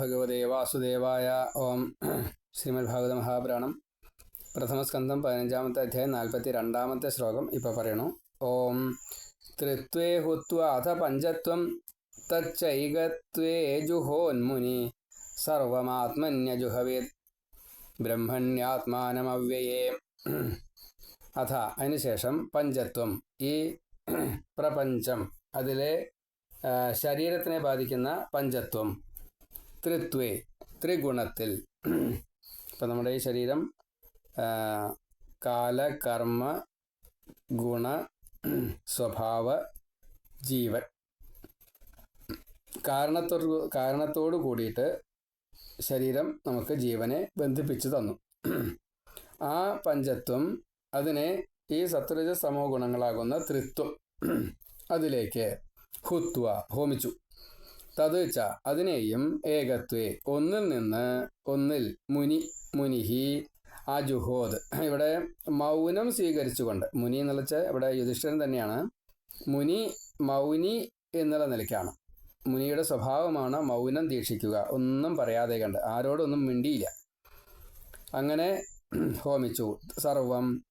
ഭഗവതേ വാസുദേവായ ഓം ശ്രീമദ് ഭാഗവത മഹാപുരാണം. പ്രഥമസ്കന്ധം പതിനഞ്ചാമത്തെ അധ്യായം നാൽപ്പത്തി രണ്ടാമത്തെ ശ്ലോകം ഇപ്പോൾ പറയണു. ഓം ത്രിത്വേ ഹുത്വ അഥ പഞ്ചത്വം തച്ചൈകത്വേ ജുഹോന്മുനി സർവമാത്മന്യജുഹവേത് ബ്രഹ്മണ്യാത്മാനമവ്യയേ. അഥ അതിനുശേഷം പഞ്ചത്വം. ഈ പ്രപഞ്ചം അതിലെ ശരീരത്തിനെ ബാധിക്കുന്ന പഞ്ചത്വം. ത്രിത്വേ ത്രിഗുണത്തിൽ. ഇപ്പം നമ്മുടെ ഈ ശരീരം കാല കർമ്മ ഗുണ സ്വഭാവ ജീവൻ. കാരണത്തോട് കാരണത്തോടു കൂടിയിട്ട് ശരീരം നമുക്ക് ജീവനെ ബന്ധിപ്പിച്ചു തന്നു. ആ പഞ്ചത്വം അതിനെ ഈ സത്രജ സമോ ഗുണങ്ങളാകുന്ന ത്രിത്വം അതിലേക്ക് ഹുത്വ ഹോമിച്ചു. തത് ച അതിനെയും ഏകത്വേ. ഒന്നിൽ നിന്ന് ഒന്നിൽ മുനി മുനിഹി അജുഹോദ്. ഇവിടെ മൗനം സ്വീകരിച്ചുകൊണ്ട് മുനി എന്നുള്ള ഇവിടെ യുധിഷ്ഠിരൻ തന്നെയാണ്. മുനി മൗനി എന്നുള്ള നിലയ്ക്കാണ്. മുനിയുടെ സ്വഭാവമാണ് മൗനം ദീക്ഷിക്കുക. ഒന്നും പറയാതെ കണ്ട്. ആരോടൊന്നും മിണ്ടിയില്ല. അങ്ങനെ ഹോമിച്ചു. സർവം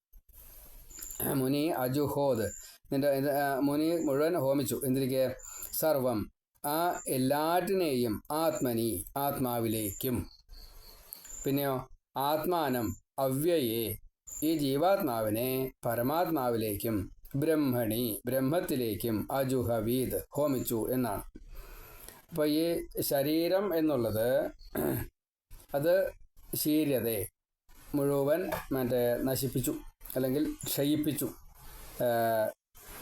മുനി അജുഹോദ്. നിന്റെ മുനി മുഴുവൻ ഹോമിച്ചു. എന്തിരിക്കെ? സർവം ആ എല്ലാറ്റിനെയും ആത്മനി ആത്മാവിലേക്കും. പിന്നെയോ ആത്മാനം അവ്യയെ. ഈ ജീവാത്മാവിനെ പരമാത്മാവിലേക്കും ബ്രഹ്മണി ബ്രഹ്മത്തിലേക്കും അജുഹവീദ് ഹോമിച്ചു എന്നാണ്. അപ്പോൾ ഈ ശരീരം എന്നുള്ളത് അത് ശീര്യതെ മുഴുവൻ മറ്റേ നശിപ്പിച്ചു അല്ലെങ്കിൽ ക്ഷയിപ്പിച്ചു.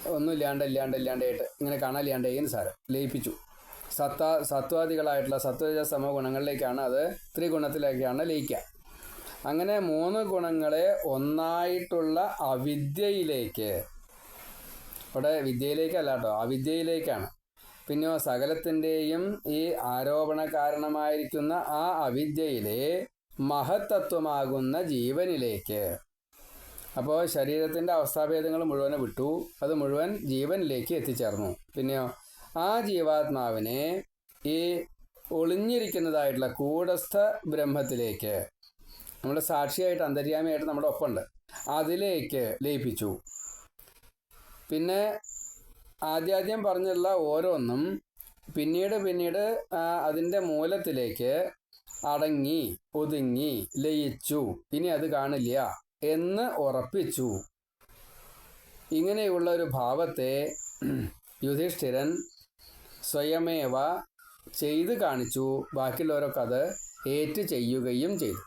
ഒന്നും ഒന്നുമില്ലാണ്ട് ഇല്ലാണ്ട് ഇല്ലാണ്ടായിട്ട് ഇങ്ങനെ കാണാനില്ലാണ്ടേന്ന് സാരം ലയിപ്പിച്ചു. സത്ത സത്വാദികളായിട്ടുള്ള സത്വജ സമ ഗുണങ്ങളിലേക്കാണ് അത് ത്രിഗുണത്തിലേക്കാണ് ലയിക്കുക. അങ്ങനെ മൂന്ന് ഗുണങ്ങളെ ഒന്നായിട്ടുള്ള അവിദ്യയിലേക്ക് ഇവിടെ വിദ്യയിലേക്കല്ല കേട്ടോ അവിദ്യയിലേക്കാണ്. പിന്നെയോ സകലത്തിന്റെയും ഈ ആരോപണ കാരണമായിരിക്കുന്ന ആ അവിദ്യയിലെ മഹത്തത്വമാകുന്ന ജീവനിലേക്ക്. അപ്പോൾ ശരീരത്തിന്റെ അവസ്ഥാഭേദങ്ങൾ മുഴുവനെ വിട്ടു. അത് മുഴുവൻ ജീവനിലേക്ക് എത്തിച്ചേർന്നു. പിന്നെയോ ആ ജീവാത്മാവിനെ ഈ ഒളിഞ്ഞിരിക്കുന്നതായിട്ടുള്ള കൂടസ്ഥ ബ്രഹ്മത്തിലേക്ക് നമ്മുടെ സാക്ഷിയായിട്ട് അന്തര്യാമിയായിട്ട് നമ്മുടെ ഒപ്പമുണ്ട്. അതിലേക്ക് ലയിപ്പിച്ചു. പിന്നെ ആദ്യാദ്യം പറഞ്ഞുള്ള ഓരോന്നും പിന്നീട് പിന്നീട് അതിന്റെ മൂലത്തിലേക്ക് അടങ്ങി ഒതുങ്ങി ലയിച്ചു. ഇനി അത് കാണില്ല എന്ന് ഉറപ്പിച്ചു. ഇങ്ങനെയുള്ള ഒരു ഭാവത്തെ യുധിഷ്ഠിരൻ സ്വയമേവ ചെയ്ത് കാണിച്ചു. ബാക്കിയുള്ളവരൊക്കെ അത് ഏറ്റു ചെയ്യുകയും ചെയ്തു.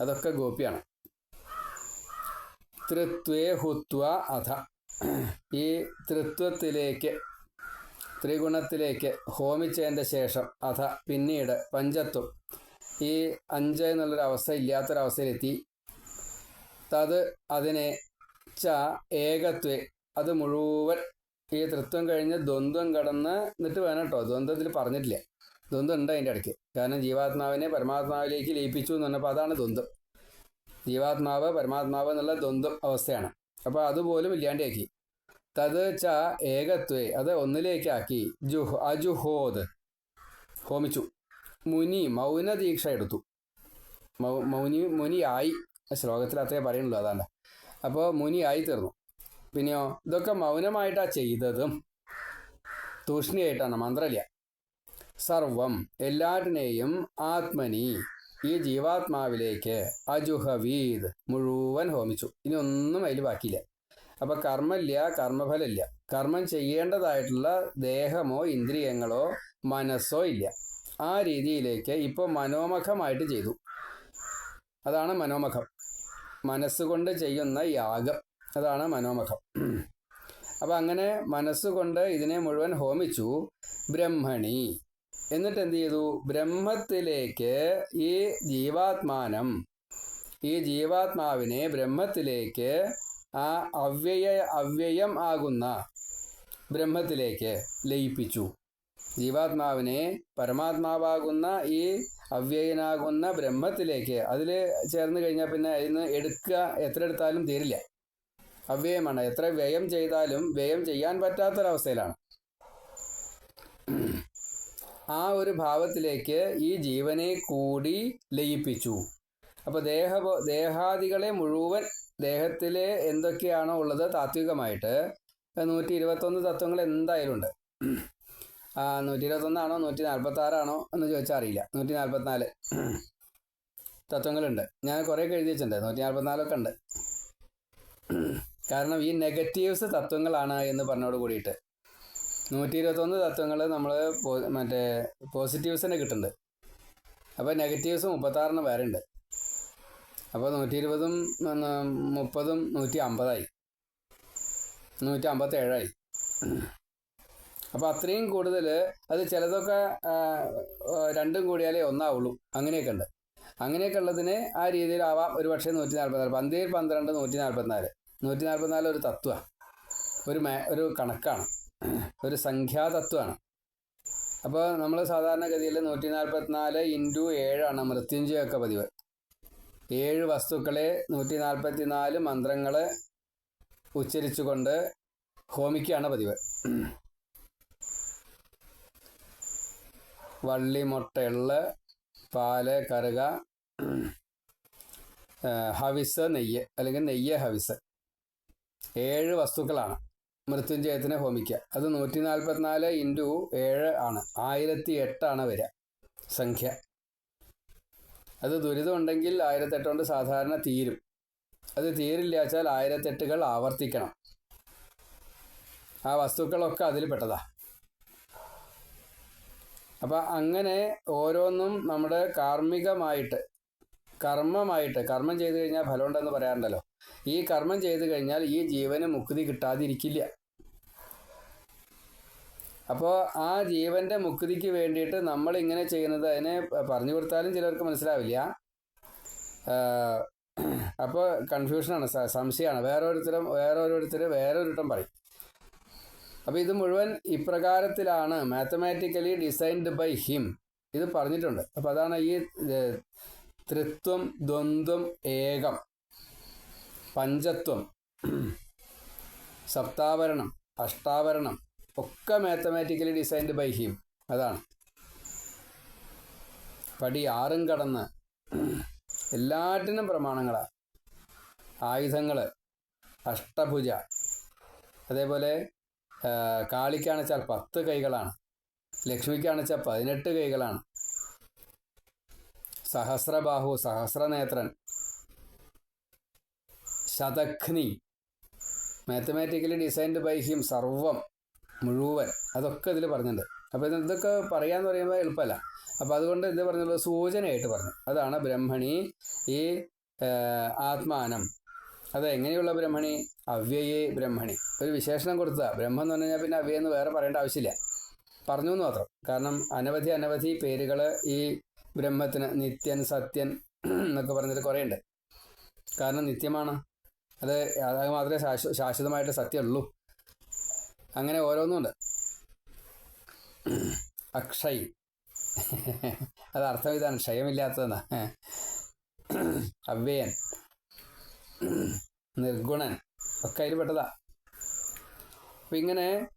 അതൊക്കെ ഗോപിയാണ്. തൃത്വേ ഹുത്വ അധ. ഈ തൃത്വത്തിലേക്ക് ത്രിഗുണത്തിലേക്ക് ഹോമിച്ചതിന്റെ ശേഷം അധ പിന്നീട് പഞ്ചത്വം. ഈ അഞ്ച് എന്നുള്ളൊരു അവസ്ഥ ഇല്ലാത്തൊരവസ്ഥയിലെത്തി. തത് അതിനെ ച ഏകത്വേ. അത് മുഴുവൻ ഈ തൃത്വം കഴിഞ്ഞ് ദ്വന്ദ്വം കടന്ന് എന്നിട്ട് വേണം കേട്ടോ. ദ്വന്ദ്വത്തിൽ പറഞ്ഞിട്ടില്ല. ദ്വന്ദ്വം ഉണ്ട് അതിന്റെ ഇടയ്ക്ക്. കാരണം ജീവാത്മാവിനെ പരമാത്മാവിലേക്ക് ലയിപ്പിച്ചു എന്ന് പറഞ്ഞപ്പോൾ അതാണ് ദ്വന്ദ്വം. ജീവാത്മാവ് പരമാത്മാവ് എന്നുള്ള ദ്വന്ദ്വം അവസ്ഥയാണ്. അപ്പോൾ അതുപോലും ഇല്ലാണ്ടാക്കി. തത് ച ഏകത്വേ അത് ഒന്നിലേക്കാക്കി. ജുഹ് അജുഹോദ്. ഹോമിച്ചു. മുനി മൗന ദീക്ഷ എടുത്തു. മൗ മൗനി മുനിയായി. ശ്ലോകത്തിൽ അത്രേ പറയുന്നുള്ളൂ അതാണ്. അപ്പോൾ മുനിയായി തീർന്നു. പിന്നെയോ? ഇതൊക്കെ മൗനമായിട്ടാ ചെയ്തതും തൂഷ്ണിയായിട്ടാണ് മന്ത്രല്യ. സർവം എല്ലാറ്റിനെയും ആത്മനി ഈ ജീവാത്മാവിലേക്ക് അജുഹവീദ് മുഴുവൻ ഹോമിച്ചു. ഇനി ഒന്നും അതിൽ ബാക്കിയില്ല. അപ്പൊ കർമ്മമില്ല കർമ്മഫലമില്ല കർമ്മം ചെയ്യേണ്ടതായിട്ടുള്ള ദേഹമോ ഇന്ദ്രിയങ്ങളോ മനസ്സോ ഇല്ല. ആ രീതിയിലേക്ക് ഇപ്പോൾ മനോമുഖമായിട്ട് ചെയ്തു. അതാണ് മനോമുഖം. മനസ്സുകൊണ്ട് ചെയ്യുന്ന യാഗം. അതാണ് മനോമുഖം. അപ്പം അങ്ങനെ മനസ്സുകൊണ്ട് ഇതിനെ മുഴുവൻ ഹോമിച്ചു ബ്രഹ്മണി. എന്നിട്ട് എന്ത് ചെയ്തു? ബ്രഹ്മത്തിലേക്ക് ഈ ജീവാത്മാനം ഈ ജീവാത്മാവിനെ ബ്രഹ്മത്തിലേക്ക് ആ അവ്യയ അവ്യയം ആകുന്ന ബ്രഹ്മത്തിലേക്ക് ലയിപ്പിച്ചു. ജീവാത്മാവിനെ പരമാത്മാവാകുന്ന ഈ അവ്യയനാകുന്ന ബ്രഹ്മത്തിലേക്ക് അതിൽ ചേർന്ന് കഴിഞ്ഞാൽ പിന്നെ അതിന് എടുക്കുക എത്ര എടുത്താലും തീരില്ല. അവ്യയമാണ്. എത്ര വ്യയം ചെയ്താലും വ്യയം ചെയ്യാൻ പറ്റാത്തൊരവസ്ഥയിലാണ്. ആ ഒരു ഭാവത്തിലേക്ക് ഈ ജീവനെ കൂടി ലയിപ്പിച്ചു. അപ്പോൾ ദേഹ ദേഹാദികളെ മുഴുവൻ ദേഹത്തിലെ എന്തൊക്കെയാണോ ഉള്ളത് താത്വികമായിട്ട് നൂറ്റി ഇരുപത്തൊന്ന് തത്വങ്ങൾ എന്തായാലും ഉണ്ട് നൂറ്റി ഇരുപത്തൊന്നാണോ നൂറ്റി നാൽപ്പത്തി ആറാണോ എന്ന് ചോദിച്ചാൽ അറിയില്ല. നൂറ്റി നാൽപ്പത്തിനാല് തത്വങ്ങളുണ്ട്. ഞാൻ കുറെ എഴുതി വെച്ചിട്ടുണ്ട്. നൂറ്റി നാൽപ്പത്തിനാലൊക്കെ ഉണ്ട്. കാരണം ഈ നെഗറ്റീവ്സ് തത്വങ്ങളാണ് എന്ന് പറഞ്ഞോട് കൂടിയിട്ട്. നൂറ്റി ഇരുപത്തൊന്ന് തത്വങ്ങൾ നമ്മൾ മറ്റേ പോസിറ്റീവ്സിനെ കിട്ടുന്നുണ്ട്. അപ്പോൾ നെഗറ്റീവ്സ് മുപ്പത്താറിന് വേറെ ഉണ്ട് അപ്പോൾ നൂറ്റി ഇരുപതും മുപ്പതും നൂറ്റി അമ്പതായി നൂറ്റി അമ്പത്തേഴായി അപ്പോൾ അത്രയും കൂടുതൽ അത് ചിലതൊക്കെ രണ്ടും കൂടിയാലേ ഒന്നാവുള്ളൂ. അങ്ങനെയൊക്കെ ഉണ്ട്. അങ്ങനെയൊക്കെ ഉള്ളതിന് ആ രീതിയിലാവാം ഒരു പക്ഷേ നൂറ്റി നാൽപ്പത്തിനാല് പന്തിയിൽ പന്ത്രണ്ട് നൂറ്റി നാൽപ്പത്തിനാല് നൂറ്റി നാൽപ്പത്തിനാല് ഒരു തത്വമാണ് ഒരു മേ ഒരു കണക്കാണ്. ഒരു സംഖ്യാതത്വമാണ്. അപ്പോൾ നമ്മൾ സാധാരണഗതിയിൽ നൂറ്റി നാൽപ്പത്തിനാല് ഇന്റു ഏഴാണ് മൃത്യുഞ്ജയൊക്കെ പതിവ്. ഏഴ് വസ്തുക്കളെ നൂറ്റി നാൽപ്പത്തി നാല് മന്ത്രങ്ങൾ ഉച്ചരിച്ചുകൊണ്ട് ഹോമിക്കുകയാണ് പതിവ്. വള്ളി മുട്ട എള്ള് പാൽ കറുക ഹവിസ് നെയ്യ് അല്ലെങ്കിൽ നെയ്യ് ഹവിസ്. ഏഴ് വസ്തുക്കളാണ്. മൃത്യുഞ്ജയത്തിനെ ഹോമിക്കുക. അത് നൂറ്റി നാൽപ്പത്തിനാല് ഇന്റു ഏഴ് ആണ്. ആയിരത്തി എട്ടാണ് വരിക സംഖ്യ. അത് ദുരിതമുണ്ടെങ്കിൽ ആയിരത്തെട്ട് കൊണ്ട് സാധാരണ തീരും. അത് തീരില്ല വെച്ചാൽ ആയിരത്തെട്ടുകൾ ആവർത്തിക്കണം. ആ വസ്തുക്കളൊക്കെ അതിൽ പെട്ടതാ. അപ്പം അങ്ങനെ ഓരോന്നും നമ്മുടെ കാർമ്മികമായിട്ട് കർമ്മമായിട്ട് കർമ്മം ചെയ്തു കഴിഞ്ഞാൽ ഫലമുണ്ടെന്ന് പറയാറുണ്ടല്ലോ. ഈ കർമ്മം ചെയ്തു കഴിഞ്ഞാൽ ഈ ജീവന് മുക്തി കിട്ടാതിരിക്കില്ല. അപ്പോൾ ആ ജീവന്റെ മുക്തിക്ക് വേണ്ടിയിട്ട് നമ്മൾ ഇങ്ങനെ ചെയ്യുന്നത് അതിനെ പറഞ്ഞു കൊടുത്താലും ചിലർക്ക് മനസ്സിലാവില്ല. അപ്പോൾ കൺഫ്യൂഷനാണ് സംശയമാണ്. വേറൊരുത്തരും വേറൊരുത്തർ വേറൊരുട്ടം പറയും. അപ്പോൾ ഇത് മുഴുവൻ ഇപ്രകാരത്തിലാണ് മാത്തമാറ്റിക്കലി ഡിസൈൻഡ് ബൈ ഹിം ഇത് പറഞ്ഞിട്ടുണ്ട്. അപ്പോൾ അതാണ് ഈ ത്രിത്വം ദ്വന്ദ്വം ഏകം. പഞ്ചത്വം. സപ്താവരണം അഷ്ടാവരണം. ഒക്കെ മാത്തമാറ്റിക്കലി ഡിസൈൻഡ് ബൈ ഹിം അതാണ്. പടി ആറും കടന്ന് എല്ലാറ്റിനും പ്രമാണങ്ങളാണ് ആയുധങ്ങൾ അഷ്ടഭുജ. അതേപോലെ കാളിക്കാണെച്ചാൽ പത്ത് കൈകളാണ്. ലക്ഷ്മിക്കാണെച്ചാൽ പതിനെട്ട് കൈകളാണ്. സഹസ്രബാഹു സഹസ്രനേത്രൻ. ശതഘ്നി. മാത്തമാറ്റിക്കലി ഡിസൈൻഡ് ബൈ ഹിം സർവം മുഴുവൻ. അതൊക്കെ ഇതിൽ പറഞ്ഞിട്ടുണ്ട് അപ്പോൾ ഇതൊക്കെ പറയാന്ന് പറയുമ്പോൾ എളുപ്പമല്ല അപ്പോൾ അതുകൊണ്ട് ഇത് പറഞ്ഞുള്ള? സൂചനയായിട്ട് പറഞ്ഞു. അതാണ് ബ്രഹ്മണി ഈ ആത്മാനം. അത് എങ്ങനെയുള്ള ബ്രഹ്മണി? അവ്യയേ ബ്രഹ്മണി. ഒരു വിശേഷണം കൊടുത്തതാ ബ്രഹ്മം എന്ന് പറഞ്ഞു പിന്നെ അവ്യയെന്ന് വേറെ പറയേണ്ട ആവശ്യമില്ല. പറഞ്ഞു എന്ന് മാത്രം. കാരണം അനവധി അനവധി പേരുകൾ ഈ ബ്രഹ്മത്തിന് നിത്യൻ സത്യൻ എന്നൊക്കെ പറഞ്ഞിട്ട് കുറേ ഉണ്ട് കാരണം നിത്യമാണ്. അത് അത് മാത്രമേ ശാശ്വ ശാശ്വതമായിട്ട് സത്യമുള്ളൂ. അങ്ങനെ ഓരോന്നുമുണ്ട്. അക്ഷയ്. അത് അർത്ഥം ഇതാണ്. ക്ഷയമില്ലാത്തതെന്നാ. അവ്യയൻ. നിർഗുണൻ. ഒക്കെ അതിൽ പെട്ടതാ. അപ്പം ഇങ്ങനെ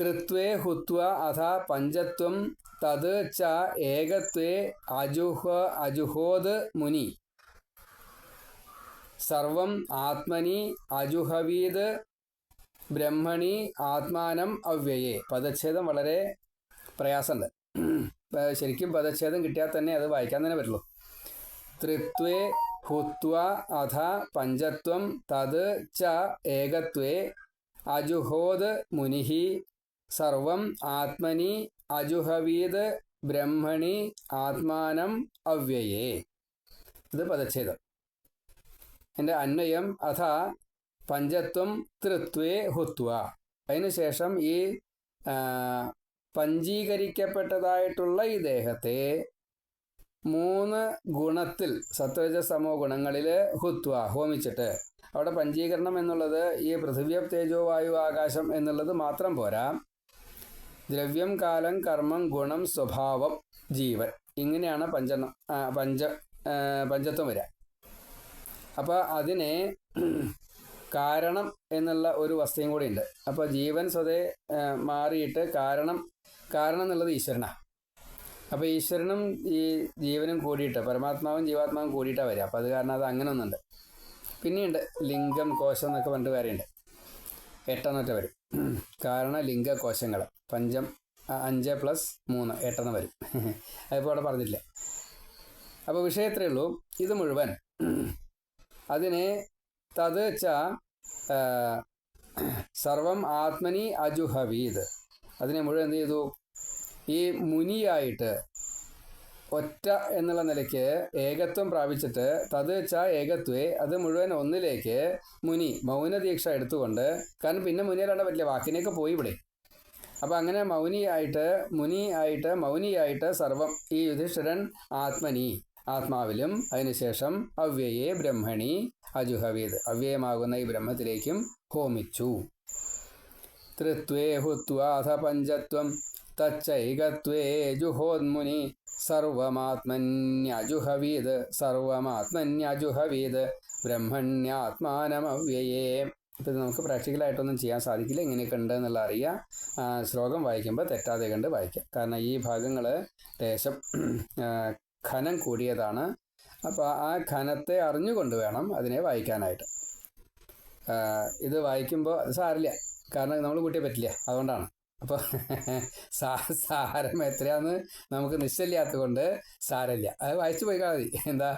തൃത്വേ ഹുത്വ അഥ പഞ്ചത്വം തത് ച ഏകത്വേ അജുഹ അജുഹോത് മുനി. സർവം ആത്മനി അജുഹവീത് ബ്രഹ്മണി ആത്മാനം അവ്യയെ. പദച്ഛേദം വളരെ പ്രയാസമുണ്ട്. ശരിക്കും പദച്ഛേദം കിട്ടിയാൽ തന്നെ അത് വായിക്കാൻ തന്നെ പറ്റുള്ളൂ. തൃത്വേ ഹുത്വ അധ പഞ്ചത്വം തത് ച ഏകത്വേ അജുഹോത് മുനിഹി. സർവം ആത്മനി അജുഹവീത് ബ്രഹ്മണി ആത്മാനം അവ്യയേ. ഇത് പദച്ഛേദം. എന്റെ അന്വയം അഥ പഞ്ചത്വം തൃത്വേ ഹുത്വ. അതിനുശേഷം ഈ പഞ്ചീകരിക്കപ്പെട്ടതായിട്ടുള്ള ഈ ദേഹത്തെ മൂന്ന് ഗുണത്തിൽ സത്വജ സമോ ഗുണങ്ങളിൽ ഹുത്വ ഹോമിച്ചിട്ട്. അവിടെ പഞ്ചീകരണം എന്നുള്ളത് ഈ പൃഥിവ്യ തേജോ വായു ആകാശം എന്നുള്ളത് മാത്രം പോരാ. ദ്രവ്യം കാലം കർമ്മം ഗുണം സ്വഭാവം ജീവൻ. ഇങ്ങനെയാണ് പഞ്ചെണ്ണം പഞ്ച പഞ്ചത്വം വരിക അപ്പോൾ അതിനെ കാരണം എന്നുള്ള ഒരു വസ്തുവും കൂടി ഉണ്ട്. അപ്പോൾ ജീവൻ സ്വതേ മാറിയിട്ട് കാരണം കാരണം എന്നുള്ളത് ഈശ്വരനാണ് അപ്പോൾ ഈശ്വരനും ഈ ജീവനും കൂടിയിട്ട് പരമാത്മാവും ജീവാത്മാവും കൂടിയിട്ടാണ് വരിക അപ്പോൾ അത് കാരണം അത് അങ്ങനെ ഒന്നുണ്ട്. പിന്നെയുണ്ട് ലിംഗം കോശം എന്നൊക്കെ പണ്ട് കാര്യമുണ്ട്. എട്ടെണ്ണൊക്കെ വരും. കാരണ ലിംഗ കോശങ്ങൾ പഞ്ചം അഞ്ച് പ്ലസ് മൂന്ന് എട്ടെന്ന് വരും. അതിപ്പോൾ അവിടെ പറഞ്ഞില്ല അപ്പോൾ വിഷയം വിഷയത്രേ ഉള്ളൂ. ഇത് മുഴുവൻ അതിനെ തത് വെച്ച സർവം ആത്മനി അജുഹവീത്. അതിനെ മുഴുവൻ എന്ത് ചെയ്തു? ഈ മുനിയായിട്ട് ഒറ്റ എന്നുള്ള നിലയ്ക്ക് ഏകത്വം പ്രാപിച്ചിട്ട് തത് ച ഏകത്വേ അത് മുഴുവൻ ഒന്നിലേക്ക് മുനി മൗനദീക്ഷ എടുത്തുകൊണ്ട് കാരണം പിന്നെ മുനിയിലാണ്ട് പറ്റില്ല വാക്കിനെയൊക്കെ പോയി ഇവിടെ. അപ്പം അങ്ങനെ മൗനിയായിട്ട് മുനി ആയിട്ട് മൗനിയായിട്ട് സർവം ഈ യുധിഷ്ഠിരൻ ആത്മനി ആത്മാവിലും അതിനുശേഷം അവ്യയെ ബ്രഹ്മണി അജുഹവീത്. അവ്യയമാകുന്ന ഈ ബ്രഹ്മത്തിലേക്കും ഹോമിച്ചു. തൃത്വേ ഹുത്വാഥ പഞ്ചത്വം തച്ചൈകത്വേ ജുഹോന്മുനി സർവമാത്മന്യജുഹവീത് സർവമാത്മന്യജുഹവീത് ബ്രഹ്മണ്യാത്മാനമവ്യയേ. ഇപ്പം നമുക്ക് പ്രാക്ടിക്കലായിട്ടൊന്നും ചെയ്യാൻ സാധിക്കില്ല. ഇങ്ങനെയൊക്കെ ഉണ്ട് എന്നുള്ള അറിയാം. ശ്ലോകം വായിക്കുമ്പോൾ തെറ്റാതെ കണ്ട് വായിക്കാം. കാരണം ഈ ഭാഗങ്ങൾ ദേശം ഖനം കൂടിയതാണ്. അപ്പോൾ ആ ഖനത്തെ അറിഞ്ഞുകൊണ്ട് വേണം അതിനെ വായിക്കാനായിട്ട്. ഇത് വായിക്കുമ്പോൾ അത് സാരില്ല കാരണം നമ്മൾ കൂട്ടിയേ പറ്റില്ല. അതുകൊണ്ടാണ്. അപ്പോൾ സാ സാരം എത്രയാന്ന് നമുക്ക് നിശ്ചയില്ലാത്തത് കൊണ്ട് സാരമില്ല. അത് വായിച്ചു പോയി മതി. എന്താ?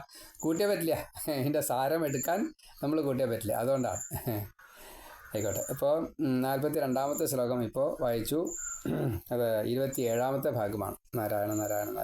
കൂട്ടിയേ പറ്റില്ല. ഇതിന്റെ സാരം എടുക്കാൻ നമ്മൾ കൂട്ടിയേ പറ്റില്ല. അതുകൊണ്ടാണ്. ആയിക്കോട്ടെ. അപ്പോൾ നാൽപ്പത്തി രണ്ടാമത്തെ ശ്ലോകം ഇപ്പോൾ വായിച്ചു. അത് ഇരുപത്തി ഏഴാമത്തെ ഭാഗമാണ്. നാരായണ നാരായണ നാരായണ.